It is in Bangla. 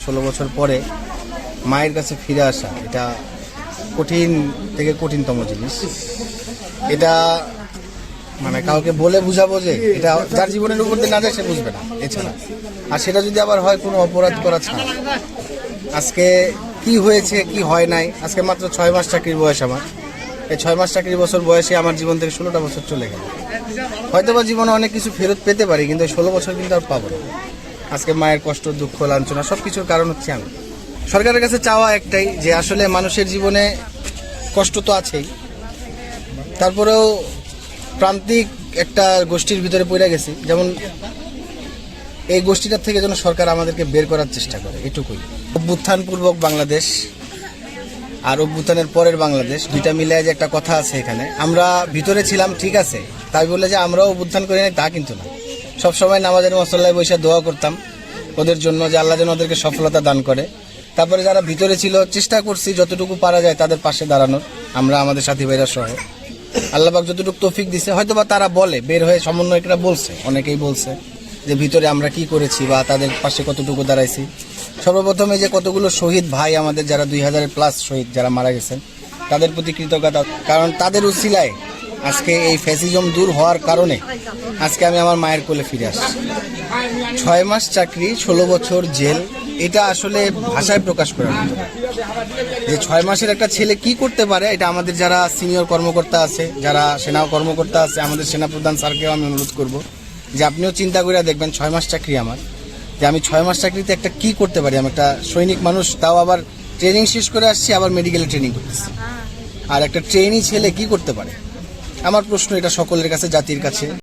ষোলো বছর পরে মায়ের কাছে ফিরে আসা এটা কঠিন থেকে কঠিনতম জিনিস। এটা মানে কাউকে বলে বুঝাবো যে এটা যার জীবনের উপর দিয়ে না যায়, সে বুঝবে না, এছাড়া। আর সেটা যদি আবার হয়, কোনো অপরাধ করা ছাড়া। আজকে কি হয়েছে, কি হয় নাই? আজকে মাত্র ছয় মাস চাকরির বয়স আমার। এই ছয় মাস চাকরির বছর বয়সে আমার জীবন থেকে ষোলোটা বছর চলে গেল। হয়তো বা জীবনে অনেক কিছু ফেরত পেতে পারি, কিন্তু এই ষোলো বছর কিন্তু আর পাবো না। আজকে মায়ের কষ্ট, দুঃখ, লাঞ্ছনা সব কিছুর কারণ হচ্ছে আমি। সরকারের কাছে চাওয়া একটাই যে আসলে মানুষের জীবনে কষ্ট তো আছেই। তারপরেও প্রান্তিক একটা গোষ্ঠীর ভিতরে পড়ে গেছি। যেমন এই গোষ্ঠীটার থেকে যেন সরকার আমাদেরকে বের করার চেষ্টা করে, এটুকুই। অভ্যুত্থানপূর্বক বাংলাদেশ আর অভ্যুত্থানের পরের বাংলাদেশ, দুইটা মিলে যে একটা কথা আছে এখানে। আমরা ভিতরে ছিলাম, ঠিক আছে। তাই বলে যে আমরাও অভ্যুত্থান করি নাই, তা কিন্তু না। সবসময় নামাজের মশলায় বসে দোয়া করতাম ওদের জন্য যে আল্লাহ যেন ওদেরকে সফলতা দান করে। তারপরে যারা ভিতরে ছিল, চেষ্টা করছি যতটুকু পারা যায় তাদের পাশে দাঁড়ানোর। আমরা আমাদের সাথী ভাইরা সহ। আল্লাহবাক যতটুকু তৌফিক দিছে হয়তো বা তারা বলে, বের হয়ে সমন্বয়করা বলছে, অনেকেই বলছে যে ভিতরে আমরা কি করেছি বা তাদের পাশে কতটুকু দাঁড়াইছি। সর্বপ্রথমে যে কতগুলো শহীদ ভাই আমাদের যারা দুই হাজারের প্লাস শহীদ যারা মারা গেছেন, তাদের প্রতি কৃতজ্ঞতা। কারণ তাদের উসিলায় আজকে এই ফ্যাসিজম দূর হওয়ার কারণে আজকে আমি আমার মায়ের কোলে ফিরে আসছি। ছয় মাস চাকরি, ষোলো বছর জেল এটা আসলে ভাষায় প্রকাশ মতো যে ছয় মাসের একটা ছেলে কি করতে পারে, এটা আমাদের যারা সিনিয়র কর্মকর্তা আছে, যারা সেনা কর্মকর্তা আছে, আমাদের সেনা প্রধান স্যারকেও আমি অনুরোধ করব যে আপনিও চিন্তা করে দেখবেন, ছয় মাস চাকরি আমার। যে আমি ছয় মাস চাকরিতে একটা কি করতে পারি, আমি একটা সৈনিক মানুষ, তাও আবার ট্রেনিং শেষ করে আসছি, আবার মেডিকেলে ট্রেনিং করতেছি। আর একটা ট্রেনি ছেলে কি করতে পারে? আমার প্রশ্ন এটা সকলের কাছে, জাতির কাছে।